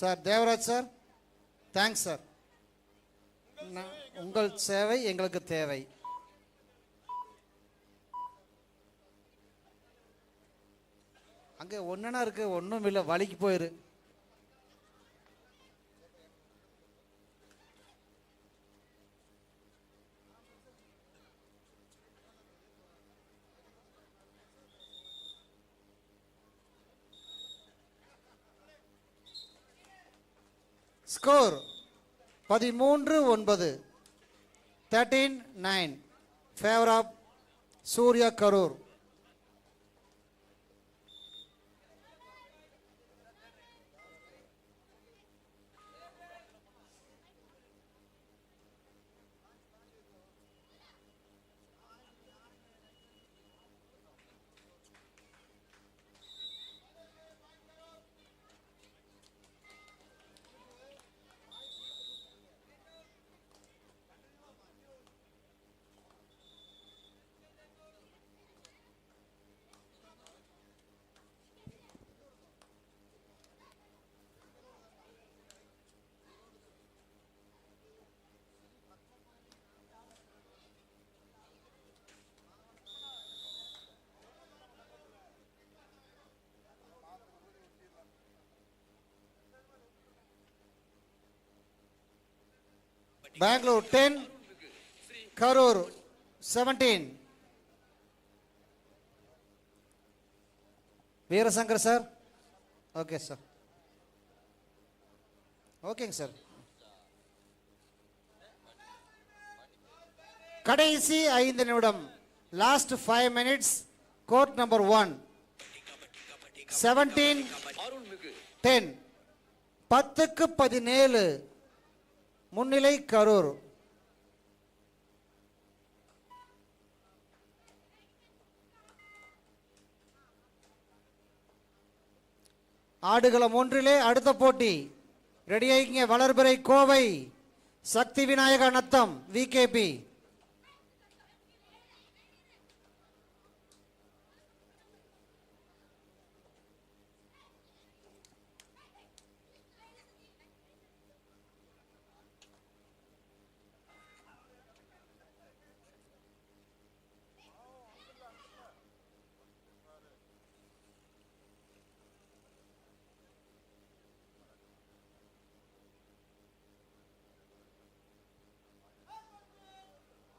Sir Devaraj sir. Thanks sir நான் உங்கள் சேவை எங்களுக்கு தேவை. அங்கே ஒன்றுனா இருக்குது ஒன்றும் இல்லை வலிக்கு போயிரு. ஸ்கோர் பதிமூன்று ஒன்பது. Thirteen nine favour of Surya Karur Bangalore ten Karur seventeen Veerasankar sir okay sir ஓகேங்க சார் கடைசி ஐந்து நிமிடம். Last five minutes court number one seventeen ten பத்துக்கு பதினேழு. முன்னிலை கரூர். ஆடுகளம் ஒன்றிலே அடுத்த போட்டி. ரெடியாகிங்க வளர்பிறை கோவை. சக்தி விநாயக நத்தம் விகேபி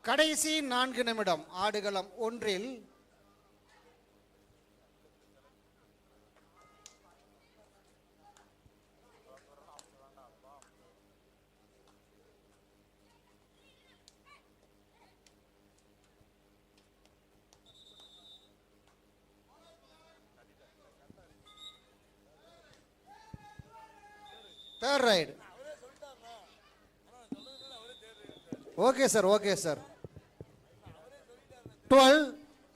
கடைசி நான்கு நிமிடம் ஆடுகளம் ஒன்றில். Third raid okay sir okay sir twelve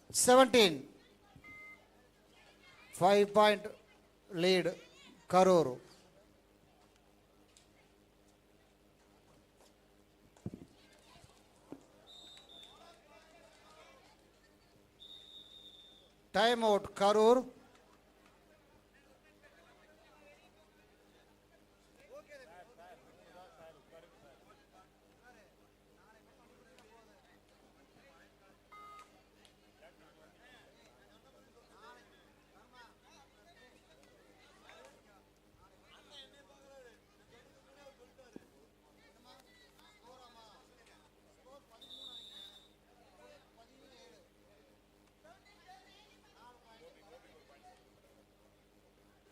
seventeen five point lead Karur time out Karur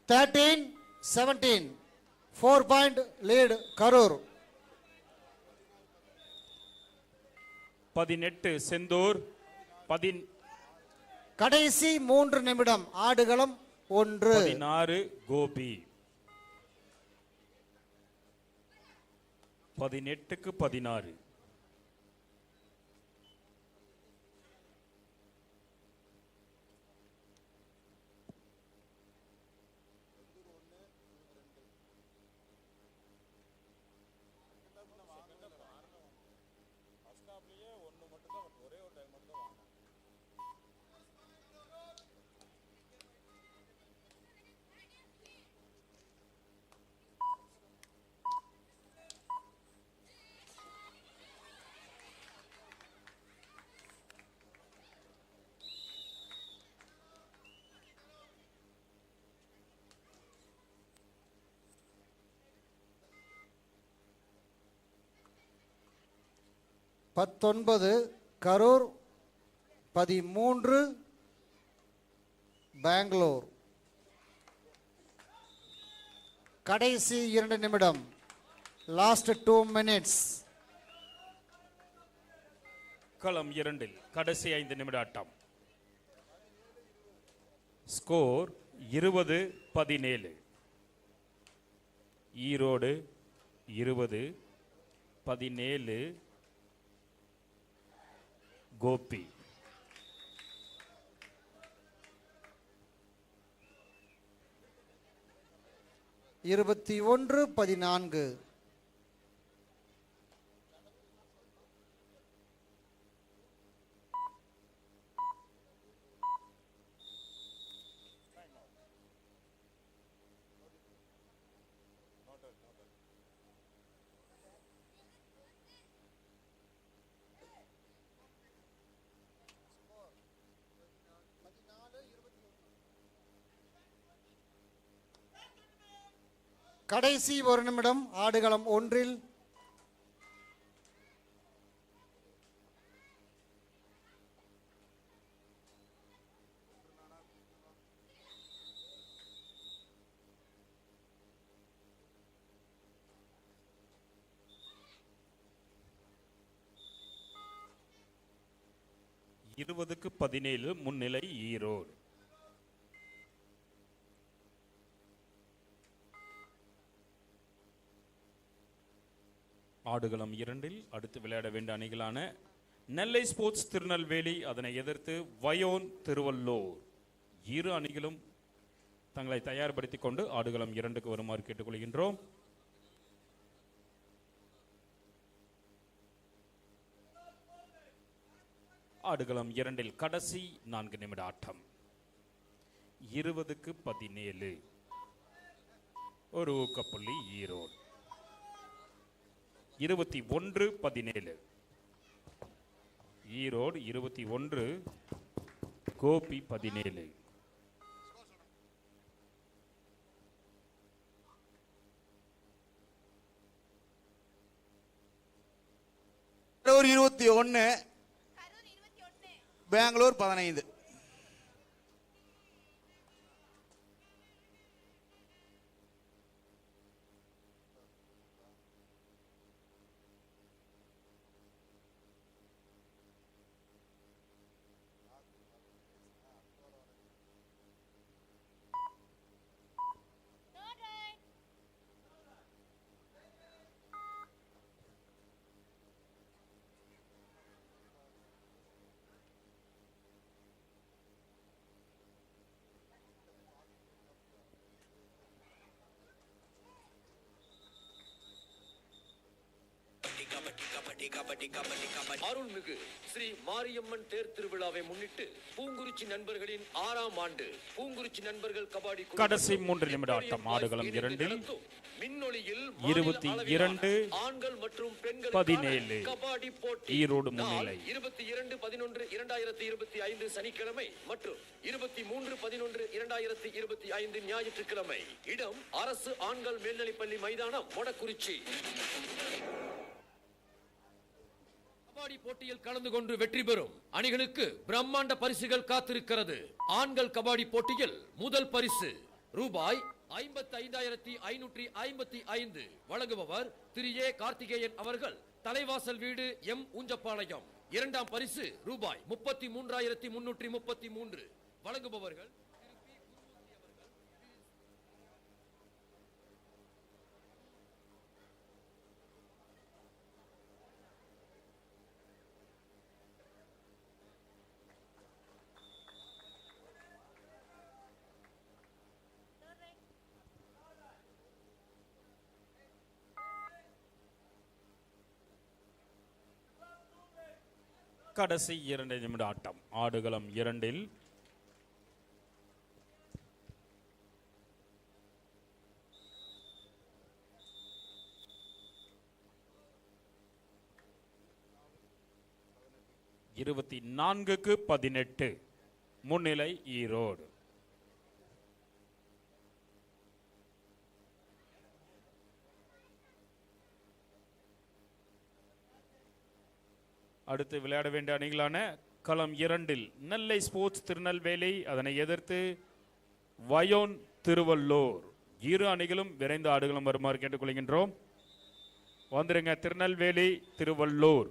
thirteen seventeen four point lead Karur. பதினெட்டு செந்தூர். பதின் கடைசி மூன்று நிமிடம் ஆடுகளம் ஒன்று. பதினாறு கோபி. பதினெட்டுக்கு பதினாறு. பத்தொன்பது கரூர் பதிமூன்று பெங்களூர். கடைசி இரண்டு நிமிடம். லாஸ்ட் டூ மினிட்ஸ் களம் இரண்டில் கடைசி ஐந்து நிமிட ஆட்டம். ஸ்கோர் இருபது பதினேழு. E ஈரோடு இருபது பதினேழு கோபி. இருபத்தி ஒன்று பதினான்கு. கடைசி ஒரு நிமிடம் ஆடுகளம் ஒன்றில். இருபதுக்கு பதினேழு முன்னிலை ஈரோடு. ஆடுகளம் இரண்டில் அடுத்து விளையாட வேண்டிய அணிகளான நெல்லை ஸ்போர்ட்ஸ் திருநெல்வேலி அதனை எதிர்த்து வயோன் திருவள்ளூர். இரு அணிகளும் தங்களை தயார்படுத்திக் கொண்டு ஆடுகளம் இரண்டுக்கு வருமாறு கேட்டுக்கொள்கின்றோம். ஆடுகளம் இரண்டில் கடைசி நான்கு நிமிட ஆட்டம். இருபதுக்கு பதினேழு. ஒரு ஊக்கப்புள்ளி ஈரோடு. இருபத்தி ஒன்று பதினேழு. ஈரோடு இருபத்தி ஒன்று கோபி பதினேழு. இருபத்தி ஒன்று. பெங்களூர் பதினைந்து. அருள்மிகு ஸ்ரீ மாரியம்மன் தேர் திருவிழாவை முன்னிட்டு பூங்குறிச்சி நண்பர்களின் ஆறாம் ஆண்டு பூங்குறிச்சி நண்பர்கள் கபாடி கடைசி மூன்று நிமிட ஆட்டம் ஆடுகளம் நடத்தும் மின்னொளியில் இருபத்தி இரண்டு ஆண்கள் மற்றும் பெண்களுக்கான பதினேழு கபாடி போட்டி. ஈரோடு முன்னிலை. இருபத்தி இரண்டு பதினொன்று இரண்டாயிரத்தி இருபத்தி ஐந்து சனிக்கிழமை மற்றும் இருபத்தி மூன்று பதினொன்று இரண்டாயிரத்தி இருபத்தி ஐந்து ஞாயிற்றுக்கிழமை. இடம் அரசு ஆண்கள் மேல்நிலைப்பள்ளி மைதானம் மொடக்குறிச்சி கபாடி போட்டியில் கலந்து கொண்டு வெற்றி பெறும் அணிகளுக்கு பிரம்மாண்ட பரிசுகள் காத்திருக்கிறது. ஆண்கள் கபாடி போட்டியில் முதல் பரிசு ரூபாய் ஐம்பத்தி ஐந்தாயிரத்தி ஐநூற்றி ஐம்பத்தி ஐந்து வழங்குபவர் திரு ஏ கார்த்திகேயன் அவர்கள். தலைவாசல் வீடு எம் ஊஞ்சப்பாளையம். இரண்டாம் பரிசு ரூபாய் முப்பத்தி மூன்றாயிரத்தி முன்னூற்றி முப்பத்தி மூன்று வழங்குபவர்கள் கடைசி இரண்டு நிமிட ஆட்டம். ஆடுகளம் இரண்டில். இருபத்தி நான்குக்கு பதினெட்டு. முன்னிலை ஈரோடு. அடுத்து விளையாட வேண்டிய அணிகளான களம் இரண்டில் நெல்லை ஸ்போர்ட்ஸ் திருநெல்வேலி அதனை எதிர்த்து வயோன் திருவள்ளூர். இரு அணிகளும் விரைந்து ஆடுகளும் வருமாறு கேட்டுக்கொள்கின்றோம். வந்துருங்க திருநெல்வேலி திருவள்ளூர்.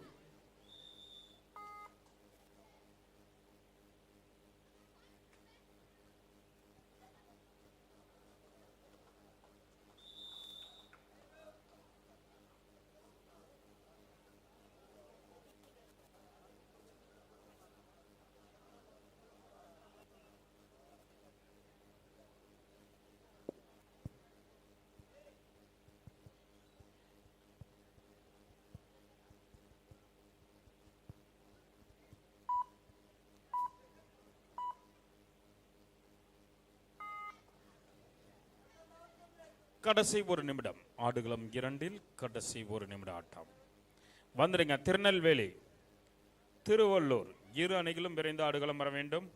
கடைசி ஒரு நிமிடம். ஆடுகளம் இரண்டில் கடைசி ஒரு நிமிட ஆட்டம். வந்துடுங்க திருநெல்வேலி திருவள்ளூர் இரு அணிகளும் விரைந்து ஆடுகளம் வர வேண்டும்.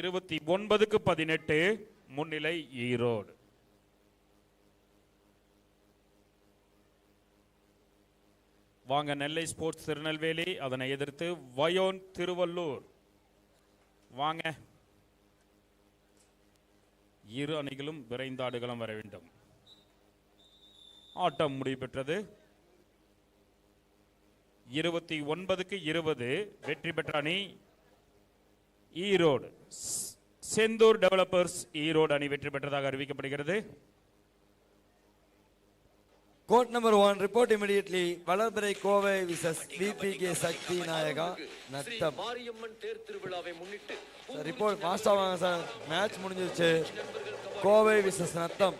இருபத்தி ஒன்பதுக்கு பதினெட்டு முன்னிலை ஈரோடு. வாங்க நெல்லை ஸ்போர்ட்ஸ் திருநெல்வேலி அதனை எதிர்த்து வயோன் திருவள்ளூர். வாங்க இரு அணிகளும் விரைந்து ஆடுகளம் வர வேண்டும். ஆட்டம் முடிவு பெற்றது இருபத்தி ஒன்பதுக்கு இருபது வெற்றி பெற்ற அணி ஈரோடு செந்தூர் டெவலப்பர்ஸ் ஈரோடு அணி வெற்றி பெற்றதாக அறிவிக்கப்படுகிறது. Court number one, report immediately. வளர்பிறை கோவை விசஸ் விபிகே சக்தி நாயகா நத்தம். மாரியம்மன் தேர் திருவிழாவை முன்னிட்டு ரிப்போர்ட் மாஸ்டர் வாங்க சார் மேட்ச் முடிஞ்சிருச்சு. கோவை விசஸ் நத்தம்.